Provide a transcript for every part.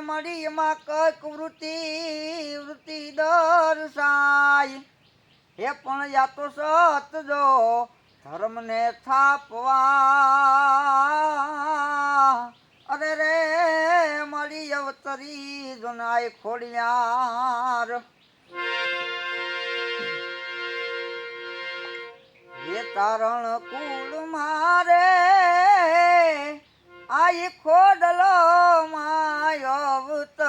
મળી માં કંઈક વૃત્તિ વૃત્તિ દર્શાય. હે પણ યા તો સત જો ધર્મને થાપવા. અરે રે મળી અવતરી જુનાય ખોડિયાર. એ તારણ કુળ મારે આઈ ખોડલો માયવત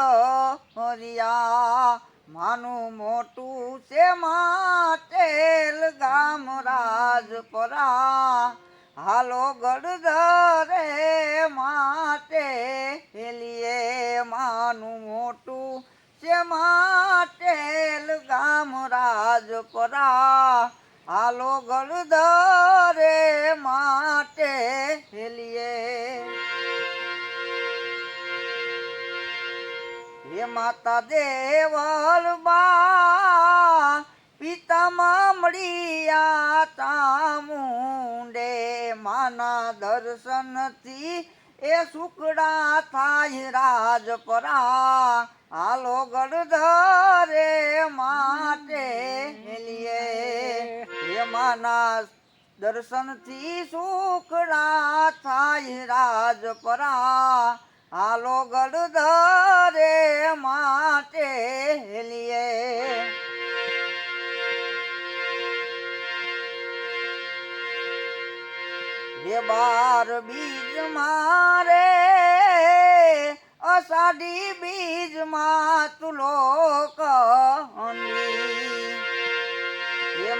હરિયા. માનું મોટું છે માટેલ ગામ રાજપરા હાલો ગડધરે માટે હેલીએ. માનું મોટું છે માટેલ ગામ રાજપરા હાલો ગળધરે માટે હેલીએ. હે માતા દેવલ બા, પિતામાં મળ્યા ચામુંડે માના દર્શનથી એ સુકડા થાય રાજપરા. હાલો ગળધરે માટે લીએ માના દર્શનથી સુકડા થાય રાજપરા. હાલો ગડધારે માટે હેલીએ. હે બાર બીજ મારે, અષાઢી બીજમાં તુલો કહી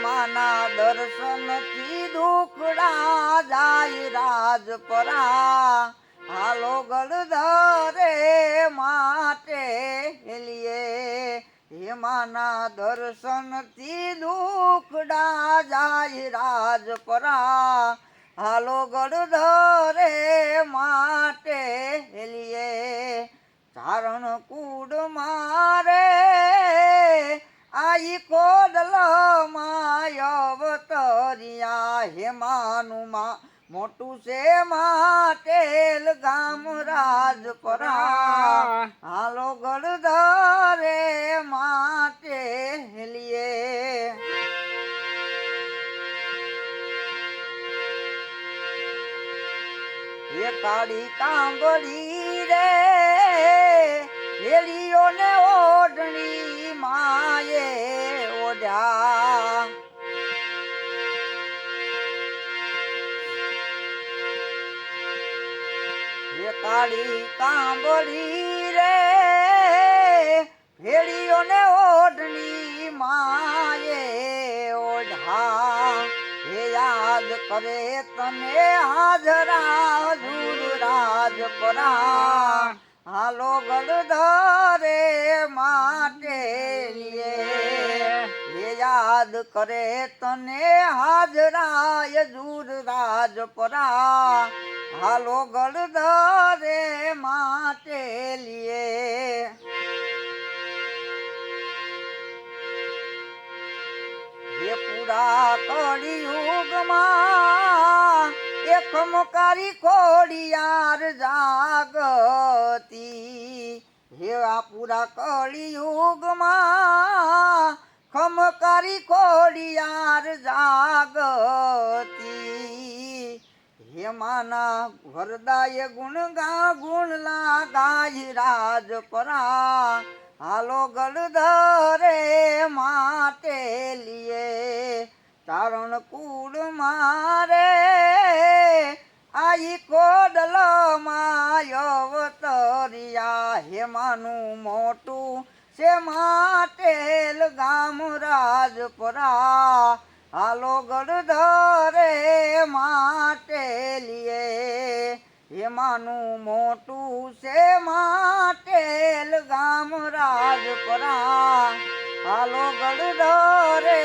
માના દર્શનથી દુખડા જાય રાજપરા હાલો ગળધરે માટે હેલીએ. હેમાના દર્શનથી દુખડા જાય રાજપરા. હાલો ગળધરે માટે હેલીએ. ચારણ કુડ મારે આઈ કોડલ માયવતરિયા હેમાનું માં મોટું છે માટેલ ગામ રાજપરા. હાલો ગળધરે માટે હેલીએ. એ કાળી કાંબળી રે હેલીઓ ને ઓઢણી માયે ઓઢ્યા. એ કાળી કાંબળી રે ભેળીઓ ને ઓઢણી માયે ઓઢા હે યાદ કરે તને હાજરા રાજ રાજપરા હાલો ગડધારે માટે હે યાદ કરે તને હાજરાય જૂર રાજ પરા હાલો ગડધારે માટે લીએ. હે પૂરા કળિયુગમાં એક મુકારી ખોડિયાર જાગતી. હેવા પૂરા કળિયુગમાં ખમકારી ખોડિયાર જાગતી. હેમાના વરદાય ગુણ ગા ગુણ લાગાય રાજપરા હાલો ગળધરે માટે લીએ તારણ કુડ મારે આઈ કોડલ માયવતરિયા હેમાનું મોટું છે માટેલ ગામ રાજપરા. હાલો ગળધરે માટે લીએ. હેમાનું મોટું છે માટેલ ગામ રાજપરા. હાલો ગળધરે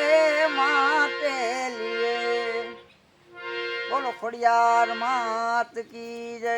ખોડિયાર માત કી જય.